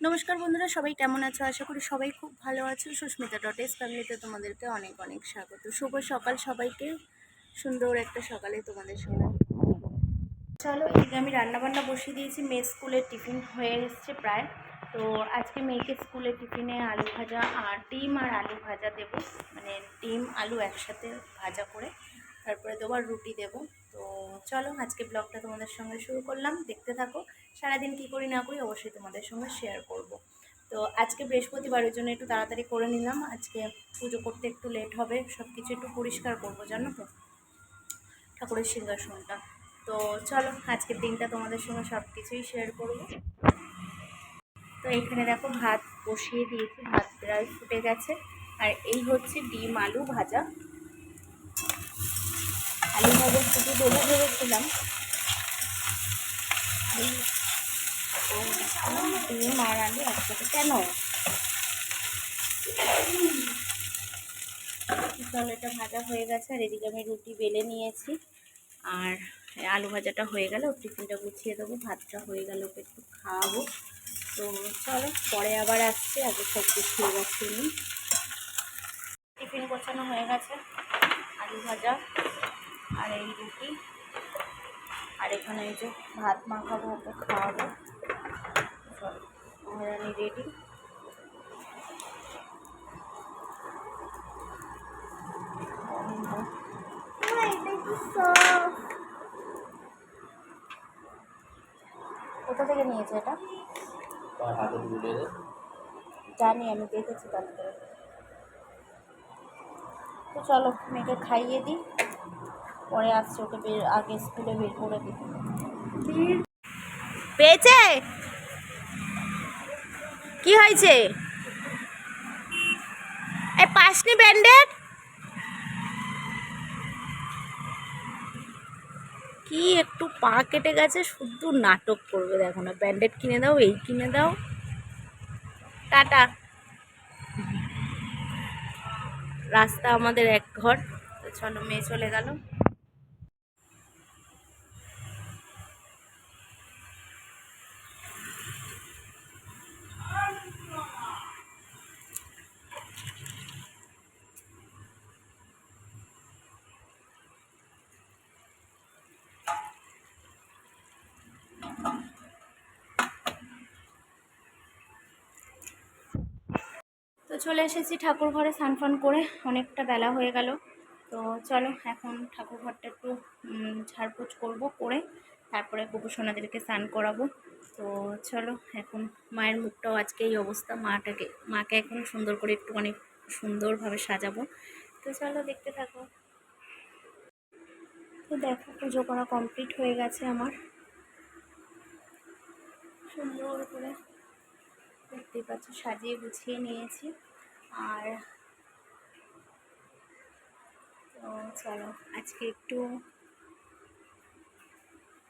নমস্কার বন্ধুরা, সবাই কেমন আছো? আশা করি সবাই খুব ভালো আছো। সুস্মিতা ডট এস ফ্যামিলিতে তোমাদেরকে অনেক অনেক স্বাগত। শুভ সকাল সবাইকে। সুন্দর একটা সকালে তোমাদের সঙ্গে চলো, এই আমি রান্নাবান্না বসিয়ে দিয়েছি। মেয়ে স্কুলের টিফিন হয়ে এসছে প্রায়। তো আজকে মেয়েকে স্কুলের টিফিনে আলু ভাজা আর ডিম আর আলু ভাজা দেব। মানে ডিম, আলু একসাথে ভাজা করে তারপরে দেবো আর রুটি দেবো। তো চলো আজকে ব্লগটা তোমাদের সঙ্গে শুরু করলাম। দেখতে থাকো, সারাদিন কী করি না করি অবশ্যই তোমাদের সঙ্গে শেয়ার করব। তো আজকে বৃহস্পতিবারের জন্য একটু তাড়াতাড়ি করে নিলাম। আজকে পুজো করতে একটু লেট হবে সব কিছু একটু পরিষ্কার করব, জানো তো? ঠাকুরের সিংহাসনটা। তো চলো, আজকের দিনটা তোমাদের সঙ্গে সব কিছুই শেয়ার করব। তো এইখানে দেখো ভাত বসিয়ে দিয়েছি, ভাত প্রায় ফুটে গেছে। আর এই হচ্ছে ডিম আলু ভাজা। আলু ভাজা শুধু দেবো ভেবেছিলাম। ডিম আর আলু একসাথে কেন? চলো, এটা ভাজা হয়ে গেছে আর এদিকে আমি রুটি বেলে নিয়েছি। আর আলু ভাজাটা হয়ে গেল, টিফিনটা গুছিয়ে দেবো, ভাতটা হয়ে গেল, ওকে একটু খাওয়াবো। তো চলো, পরে আবার আসছি, আগে সব গুছিয়ে গেছি টিফিন গোছানো হয়ে গেছে, আলু ভাজা। আর এই রুটি। আর এখানে এই যে ভাত মাখাবো ওকে খাওয়াবো। মহারানি রেডি কোথা থেকে নিয়েছে এটা? জানি আমি দেখেছি কালকে তো চলো মেয়েকে খাইয়ে দিই। পরে আসছে ওকে বের, আগে স্কুলে বের করে দিই। পেয়েছে? কি হয়েছে? এই পাসনি ব্যান্ডেড কি একটু পা কেটে গেছে, শুধু নাটক করবে দেখো না। ব্যান্ডেড কিনে দাও, এই কিনে দাও। টাটা। রাস্তা আমাদের এক ঘর। তো চলো, মেয়ে চলে গেল। চলে এসেছি ঠাকুর ঘরে স্নান ফান করে। অনেকটা বেলা হয়ে গেল। তো চলো, এখন ঠাকুর ঘরটা একটু ঝাড়পোছ করব, করে তারপরে গোপুসোনাদেরকে স্নান করাবো। তো চলো, এখন মায়ের মুখটাও আজকে এই অবস্থা। মাটাকে, মাকে এখন সুন্দর করে একটুখানি সুন্দরভাবে সাজাবো। তো চলো, দেখতে থাকো। তো দেখো, পুজো করা কমপ্লিট হয়ে গেছে আমার। সুন্দর করে দেখতেই পাচ্ছ সাজিয়ে গুছিয়ে নিয়েছি। আর তো চলো, আজকে একটু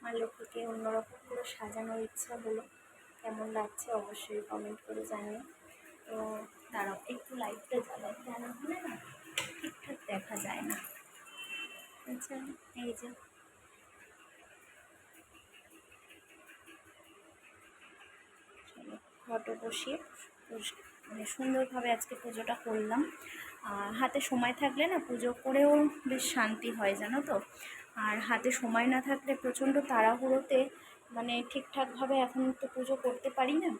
মা লক্ষ্মীকে অন্যরকম করে সাজানোর ইচ্ছা হলো। কেমন লাগছে অবশ্যই কমেন্ট করে জানিও। তো দাঁড়াও, একটু লাইটটা জ্বালাই তা না হলে না ঠিকঠাক দেখা যায় না। আচ্ছা এই যে। ফটো বসিয়ে মানে সুন্দরভাবে আজকে পুজোটা করলাম। আর হাতে সময় থাকলে না পুজো করেও বেশ শান্তি হয়, জানো তো? আর হাতে সময় না থাকলে প্রচণ্ড তাড়াহুড়োতে মানে ঠিকঠাকভাবে এখন তো পুজো করতে পারি না।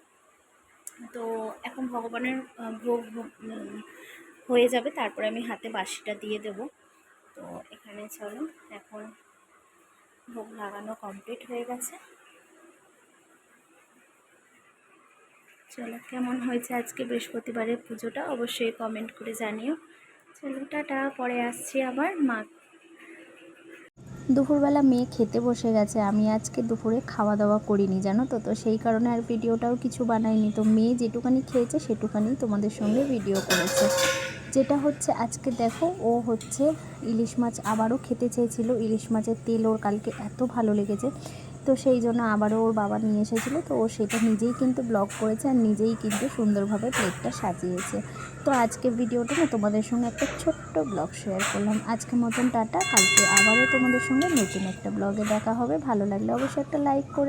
তো এখন ভগবানের ভোগ হয়ে যাবে, তারপরে আমি হাতে বাসিটা দিয়ে দেব। তো এখানে চলো এখন ভোগ লাগানো কমপ্লিট হয়ে গেছে। চলো, কেমন হয়েছে আজকে বৃহস্পতিবারের পুজোটা অবশ্যই কমেন্ট করে জানিও। চলো, টাটা, পরে আসছি আবার, মা। দুপুরবেলা মেয়ে খেতে বসে গেছে, আমি আজকে দুপুরে খাওয়া দাওয়া করিনি, জানো তো তো সেই কারণে আর ভিডিওটাও কিছু বানাইনি। তো মেয়ে যেটুকানি খেয়েছে সেটুকানি তোমাদের সঙ্গে ভিডিও করেছে। যেটা হচ্ছে, আজকে দেখো, ও হচ্ছে ইলিশ মাছ আবারও খেতে চেয়েছিল। ইলিশ মাছের তেল ওর কালকে এত ভালো লেগেছে। তো সেই জন্য আবারও ওর বাবা নিয়ে এসেছিল। তো ও সেটা নিজেই কিন্তু ব্লগ করেছে আর নিজেই কিন্তু সুন্দরভাবে প্লেটটা সাজিয়েছে। তো আজকের ভিডিওটা না তোমাদের সঙ্গে একটা ছোট্ট ব্লগ শেয়ার করলাম। আজকে মতন টাটা। কালকে আবারও তোমাদের সঙ্গে নতুন একটা ব্লগে দেখা হবে। ভালো লাগলে অবশ্যই একটা লাইক করে